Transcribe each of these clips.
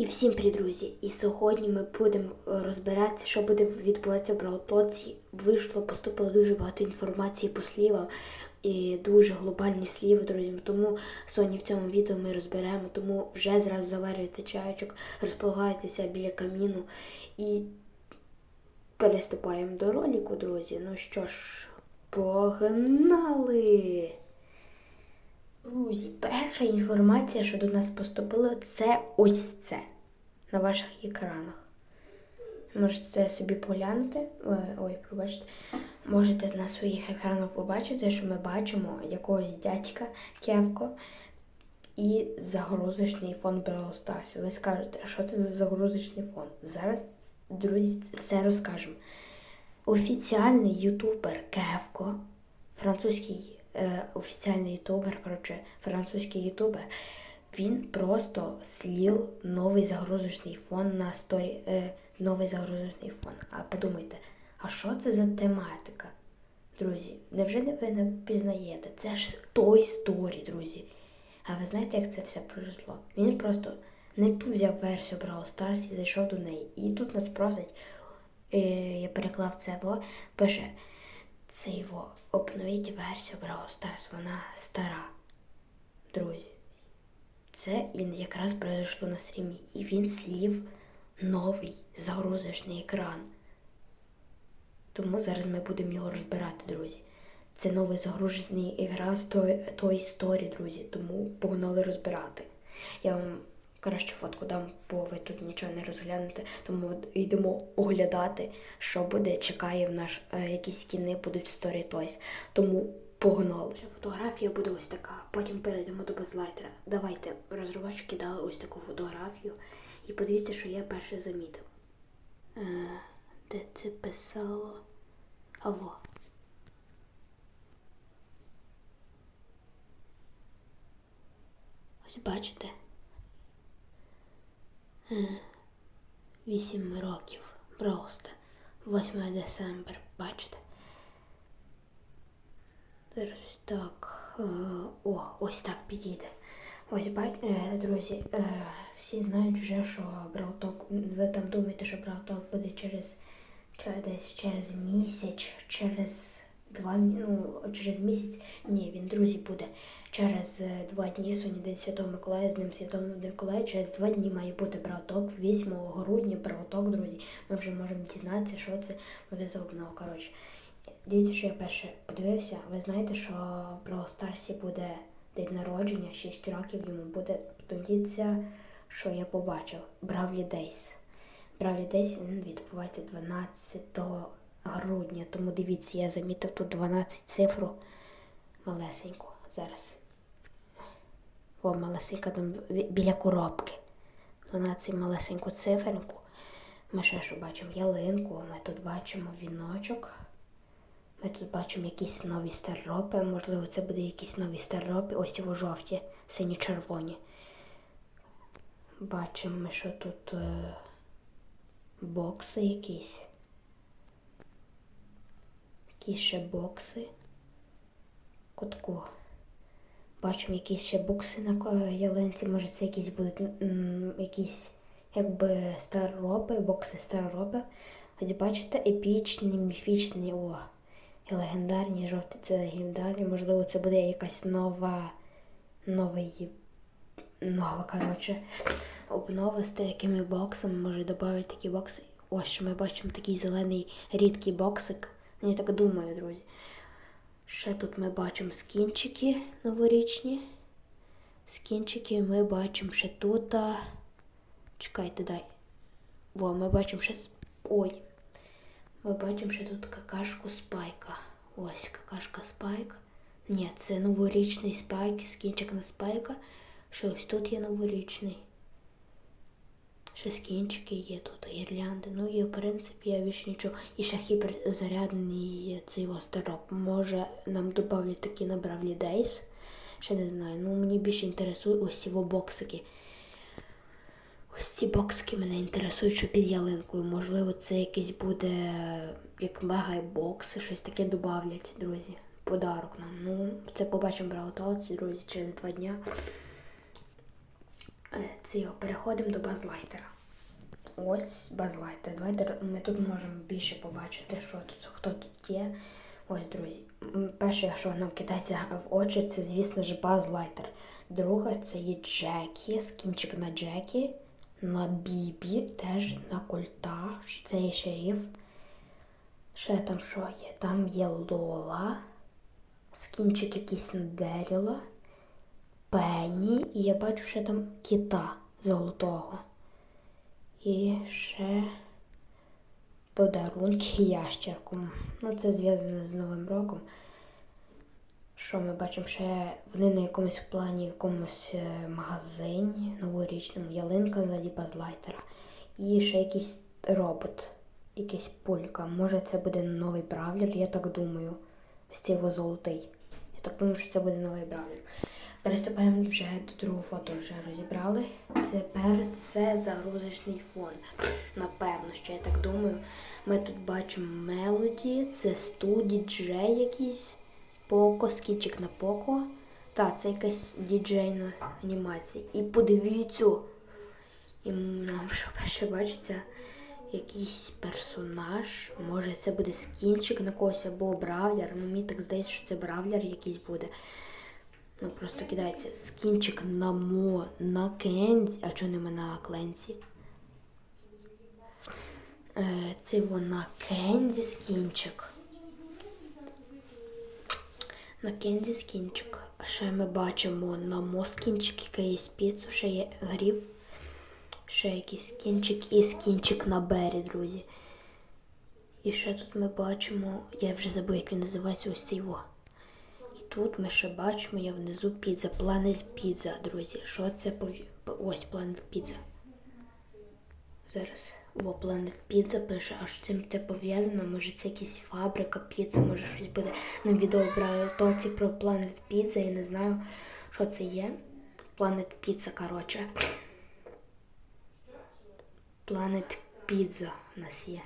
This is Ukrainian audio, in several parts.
І всім привіт, друзі! І сьогодні ми будемо е, розбиратися, що буде відбуватися в Браутоці. Вийшло, поступило дуже багато інформації по слівам і дуже глобальні сліви, друзі. Тому сьогодні в цьому відео ми розберемо. Тому вже зразу заварюйте чайочок, розполагайтеся біля каміну і переступаємо до ролику, друзі. Ну що ж, погнали! Друзі, перша інформація, що до нас поступила, це ось це на ваших екранах. Можете собі поглянути. Ой, ой, пробачте. Можете на своїх екранах побачити, що ми бачимо якогось дядька Кевко і загрузочний фон Brawl Ви скажете, що це за загрузочний фон? Зараз, друзі, все розкажемо. Офіціальний ютубер Кевко, французький е, офіціальний ютубер, коротше, французький ютубер, він просто слів новий загрузочний фон на сторі. Е, новий загрузочний фон. А подумайте, а що це за тематика? Друзі, невже не ви не пізнаєте? Це ж той сторі, друзі. А ви знаєте, як це все пройшло? Він просто не ту взяв версію Brawl Stars і зайшов до неї. І тут нас просить, е, я переклав це, бо пише, це його обновіть версію Brawl Stars, вона стара. Друзі. Це якраз произошло на стрімі. І він слів новий загрузочний екран. Тому зараз ми будемо його розбирати, друзі. Це новий загружений екран з той, той історії, друзі. Тому погнали розбирати. Я вам краще фотку дам, бо ви тут нічого не розглянете. Тому йдемо оглядати, що буде. Чекає в наш е, якісь скіни будуть в Story Toys. Тому погнали. Фотографія буде ось така. Потім перейдемо до безлайтера. Давайте розробачки дали ось таку фотографію. І подивіться, що я перше замітив. Е, де це писало? Аво. Ось бачите? Вісім років. Просто. 8 декабря, бачите? Зараз так. е, О, ось так підійде. Ось бачите, друзі, е, всі знають вже, що Брауток, ви там думаєте, що Брауток буде через, через десь через місяць, через два ну, через місяць. Ні, він, друзі, буде через е, два дні, сьогодні День Святого Миколая, з ним Святого Миколая, через два дні має бути Брауток, 8 грудня Брауток, друзі. Ми вже можемо дізнатися, що це буде за обнова. Коротше, дивіться, що я перше подивився. Ви знаєте, що в Brawl Старсі буде день народження, 6 років йому буде. Подивіться, що я побачив. Бравлі Дейс. Бравлі Дейс він відбувається 12 грудня. Тому дивіться, я замітив тут 12 цифру малесеньку. Зараз. О, малесенька там біля коробки. 12 малесеньку циферку. Ми ще що бачимо ялинку, ми тут бачимо віночок. Ми тут бачимо якісь нові старропи. Можливо, це буде якісь нові старропи. Ось його жовті, сині-червоні. Бачимо, ми, що тут е, бокси якісь. Якісь ще бокси. Кутку. Бачимо якісь ще бокси на ялинці. Може це якісь будуть якісь якби старропи, бокси старропи. Ось бачите, епічні, міфічні, о, і легендарні, жовті це легендарні. Можливо, це буде якась нова, новий, нова, коротше, обнова з такими боксами. Може додати такі бокси. Ось ми бачимо такий зелений рідкий боксик. Я так думаю, друзі. Ще тут ми бачимо скінчики новорічні. Скінчики ми бачимо ще тут. Чекайте, дай. Во, ми бачимо ще. Ой. Ми бачимо ще тут какашку спайка. Ось какашка спайк. Ні, це новорічний спайк, скінчик на спайка. Ще ось тут є новорічний. Ще скінчики є тут, гірлянди. Ну і в принципі я більше нічого. І ще гіперзарядний є цей ось. Може нам додавлять такі на Бравлі Дейс. Ще не знаю. Ну мені більше інтересують ось ці боксики. Ось ці боксики мене інтересують, що під ялинкою. Можливо, це якийсь буде як мега-бокс, щось таке додавлять, друзі. Подарок нам. Ну, це побачимо Брауталці, друзі, через два дня. Е, Це його переходимо до базлайтера. Ось базлайтер. Давайте ми тут можемо більше побачити, що тут, хто тут є. Ось, друзі. Перше, що нам кидається в очі, це, звісно ж, базлайтер. Друге, це є Джекі, скінчик на Джекі, на Бібі, теж на Кольта. Це є шериф. Ще там що є? Там є Лола, скінчик якийсь на Деріла, Пенні, і я бачу ще там кита золотого. І ще подарунки ящерку. Ну, це зв'язано з Новим роком. Що ми бачимо ще вони на якомусь плані, в якомусь е, магазині новорічному, ялинка ззаді базлайтера. І ще якийсь робот, якийсь пулька. Може це буде новий бравлер, я так думаю. Ось цей його золотий. Я так думаю, що це буде новий бравлер. Переступаємо вже до другого фото, вже розібрали. Тепер це загрузочний фон. Напевно, що я так думаю. Ми тут бачимо мелоді, це студі, діджей якийсь, Поко, скінчик на Поко. Так, це якась діджейна анімація. І подивіться, і нам що перше бачиться якийсь персонаж. Може це буде скінчик на когось або бравлер. Ну мені так здається, що це бравлер якийсь буде. Ну просто кидається скінчик на мо, на Кензі, а чого нема на Кленсі? Е, це вона Кензі скінчик. На Кензі скінчик. А ще ми бачимо на мо скінчик, якийсь піцу, ще є грів. Ще якийсь скінчик і скінчик на Бері, друзі. І ще тут ми бачимо, я вже забув, як він називається ось цей во. Тут ми ще бачимо, я внизу піца, Planet Pizza, друзі. Що це. Ось Planet Pizza. Зараз во Planet Pizza пише, а що цим те пов'язано? Може це якась фабрика піци, може щось буде на відео брали. То ці про Planet Pizza, я не знаю, що це є. Planet Pizza, коротше. Planet Pizza у нас є.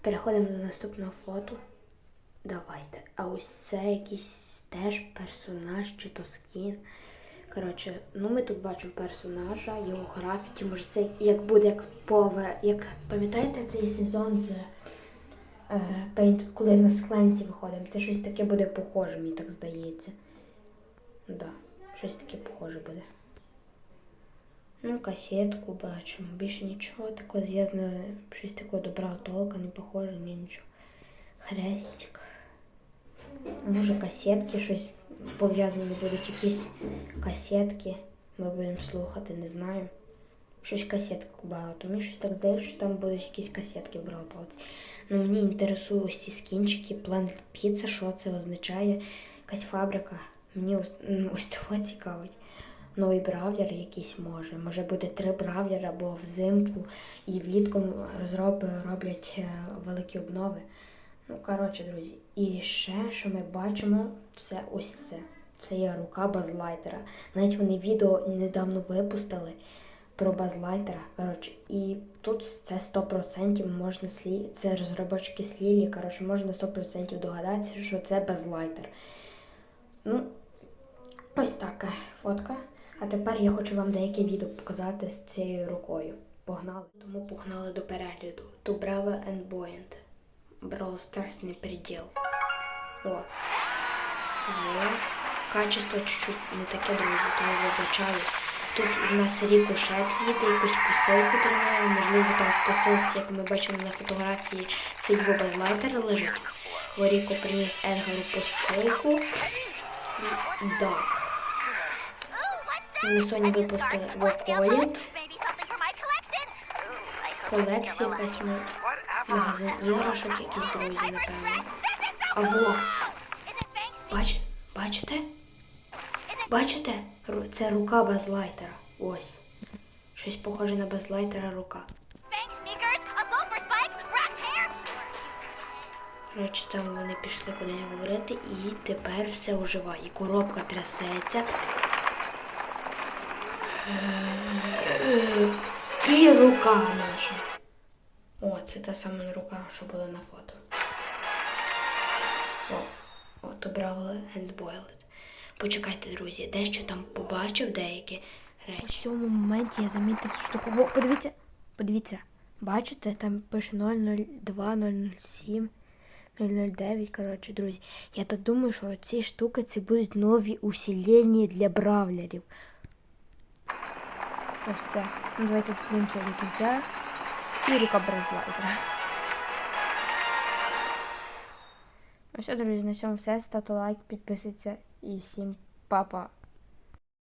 Переходимо до наступного фото. Давайте. А ось це якийсь теж персонаж чи то скін. Коротше, ну ми тут бачимо персонажа, його графіті. Може це як буде як повер. Як пам'ятаєте цей сезон з е, Paint, коли на скленці виходимо? Це щось таке буде похоже, мені так здається. Да, щось таке похоже буде. Ну, касетку бачимо. Більше нічого такого зв'язано, щось такого добра толка, не похоже, ні нічого. Хрестик. Може касетки щось пов'язані будуть, якісь касетки. Ми будемо слухати, не знаю. Щось касеток багато. Мені щось так здається, що там будуть якісь касетки в Ну мені інтересують ось ці скінчики, Planet Pizza, що це означає. Якась фабрика. Мені ось, ось того цікавить. Новий бравлер якийсь може. Може буде три бравлера, або взимку і влітку розроби роблять е, великі обнови. Ну, коротше, друзі, і ще, що ми бачимо, це ось це. Це є рука базлайтера. Навіть вони відео недавно випустили про базлайтера. Коротше, і тут це 100% можна слі... Це розробочки слілі, коротше, можна 100% догадатися, що це базлайтер. Ну, ось така фотка. А тепер я хочу вам деяке відео показати з цією рукою. Погнали. Тому погнали до перегляду. To Bravo and Buoyant. Brawl Stars не предел. О. Є. Качество чуть-чуть не таке, друзі, тому вибачаю. Тут в нас рікошет їде, якусь посилку тримає, можливо, там в посилці, як ми бачимо на фотографії, це його лежить. Воріко приніс Едгару посилку. Так. Ми сьогодні випустили Воколіт. Колекція якась м- магазин іграшок, якісь друзі, напевно. А во, бач, бачите? Бачите? Це рука базлайтера. Ось. Щось похоже на базлайтера рука. Коротше, там вони пішли кудись говорити, і тепер все оживає. І коробка трясеться. І рука наша. О, це та сама рука, що була на фото. О, от обрали and boiled. Почекайте, друзі, дещо там побачив деякі речі. У цьому моменті я замітив штуку. О, подивіться, подивіться, бачите, там пише 002, 007, 009, коротше, друзі. Я так думаю, що ці штуки це будуть нові усілення для бравлерів. Ось це. Ну, давайте додивимося до кінця. І рука бразлайзера. Ну все, друзі, на цьому все. Ставте лайк, підписуйтесь і всім папа.